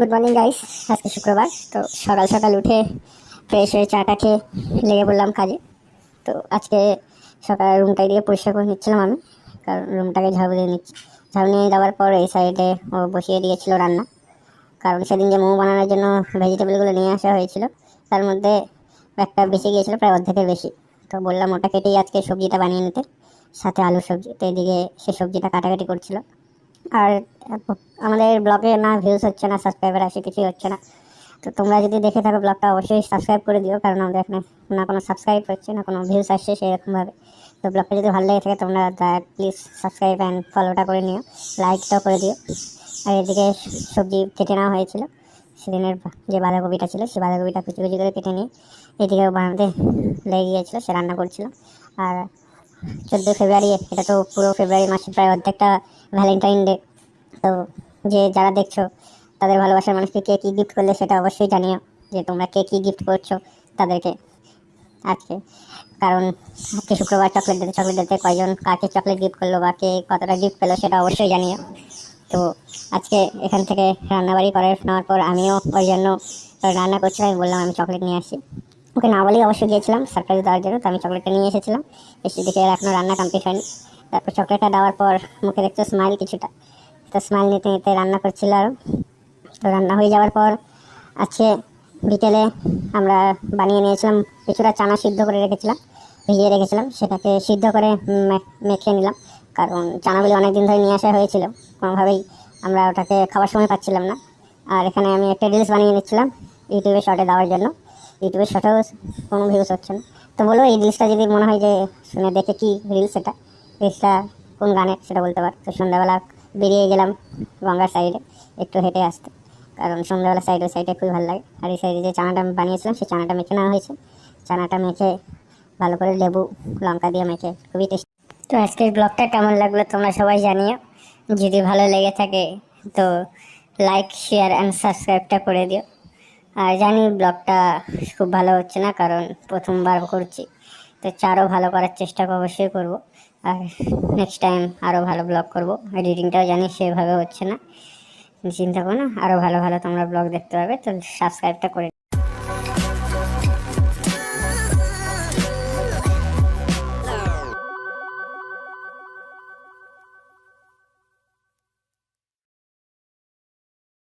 Good morning guys আজকে শুক্রবার, তো সকাল সকাল উঠে ফ্রেশ হয়ে চাটা খেয়ে লেগে পড়লাম কাজে। তো আজকে সকালে রুমটা দিয়ে পরিষ্কার করে নিচ্ছিলাম আমি, কারণ রুমটাকে ঝাড়ু দিয়ে নিচ্ছি। ঝাড়ু নিয়ে যাওয়ার পর এই সাইডে ও বসিয়ে দিয়েছিল রান্না। কারণ সেদিন যে মোমো বানানোর জন্য ভেজিটেবলগুলো নিয়ে আসা হয়েছিল। তার মধ্যে একটা বেশি গিয়েছিল, প্রায় অর্ধেকের বেশি। তো বললাম ওটা কেটেই আজকে সবজিটা বানিয়ে নিতে, সাথে আলু সবজি। তো এদিকে সে সবজিটা কাটাকাটি করছিল। আর, আমাদের ব্লগে না ভিউজ হচ্ছে না সাবস্ক্রাইবার আসে কিছুই হচ্ছে না। তো তোমরা যদি দেখে থাকো ব্লগটা অবশ্যই সাবস্ক্রাইব করে দিও, কারণ আমাদের এখানে না কোনো সাবস্ক্রাইব হচ্ছে, না কোনো ভিউজ আসছে সেরকমভাবে তো ব্লগটা যদি ভালো লেগে থাকে, তোমরা প্লিজ সাবস্ক্রাইব অ্যান্ড ফলোটা করে নিও লাইকটাও করে দিও। আর এদিকে সবজি কেটে নেওয়া হয়েছিল, সেদিনের যে বাঁধাকপিটা ছিল সেই বাঁধাকপিটা কুচি কুচি করে কেটে নিয়ে এদিকে বানাতে লেগে গিয়েছিল, সে রান্না করছিল। আর চোদ্দোই ফেব্রুয়ারি, এটা তো পুরো ফেব্রুয়ারি মাসের প্রায় অর্ধেকটা ভ্যালেন্টাইন ডে তো যে যারা দেখছ, তাদের ভালোবাসার মানুষকে কে কী গিফট করলে সেটা অবশ্যই জানিও যে তোমরা কে কী গিফট করছ তাদেরকে আজকে। কারণ আজকে শুক্রবার চকলেট দিতে চকলেট দিতে কয়জন কাকে চকলেট গিফট করল বা কে কতটা গিফট পেল সেটা অবশ্যই জানিও। তো আজকে এখান থেকে রান্নাবাড়ি করে নেওয়ার পর আমিও ওই জন্য রান্না করছিলাম আমি বললাম আমি চকলেট নিয়ে আসি। ওকে না বলেই অবশ্যই গিয়েছিলাম সারপ্রাইজ দেওয়ার জন্য। তো আমি চকলেটটা নিয়ে এসেছিলাম। এসে দেখে এখনও রান্না কমপ্লিট হয়নি। তারপর চকলেটটা দেওয়ার পর মুখে দেখছ স্মাইল কিছুটা। তো স্মাইল নিতে নিতে রান্না করছিল আরও তো রান্না হয়ে যাওয়ার পর আজকে বিকেলে আমরা বানিয়ে নিয়েছিলাম, কিছুটা চানা সিদ্ধ করে রেখেছিলাম, ভিজিয়ে রেখেছিলাম। সেটাকে সিদ্ধ করে মেখে নিলাম। কারণ চানাগুলি অনেক দিন ধরে নিয়ে আসা হয়েছিল। কোনোভাবেই আমরা ওটাকে খাবার সময় পাচ্ছিলাম না। আর এখানে আমি একটা রিলস বানিয়ে নিচ্ছিলাম, ইউটিউবে শর্টে দেওয়ার জন্য। ইউটিউবে শর্টেও কোনো ভিউজ হচ্ছে না। তো বলো, এই রিলসটা যদি মনে হয় যে শুনে দেখে কি রিলস এটা? রিলসটা কোন গানের সেটা বলতে পার। তো সন্ধ্যাবেলা বেরিয়ে গেলাম গঙ্গার সাইডে একটু হেঁটে আসতে। কারণ সন্ধ্যাবেলা সাইডে সাইডে খুবই ভালো লাগে। আর এই সাইডে যে চানাটা আমি বানিয়েছিলাম, সেই চানাটা মেখে নেওয়া হয়েছে। চানাটা মেখে ভালো করে লেবু, লঙ্কা দিয়ে মেখে, খুবই টেস্টি তো আজকের ব্লগটা কেমন লাগল তোমরা সবাই জানিও। যদি ভালো লেগে থাকে, তো লাইক শেয়ার অ্যান্ড সাবস্ক্রাইবটা করে দিও। আর জানি ব্লগটা খুব ভালো হচ্ছে না, কারণ প্রথমবার করছি। তো চারও ভালো করার চেষ্টা অবশ্যই করব। আর নেক্সট টাইম আরও ভালো ব্লগ করব। এডিটিংটাও জানি সেভাবে হচ্ছে না। চিন্তা করো না, আরও ভালো ভালো তোমরা ব্লগ দেখতে পাবে, তো সাবস্ক্রাইবটা করে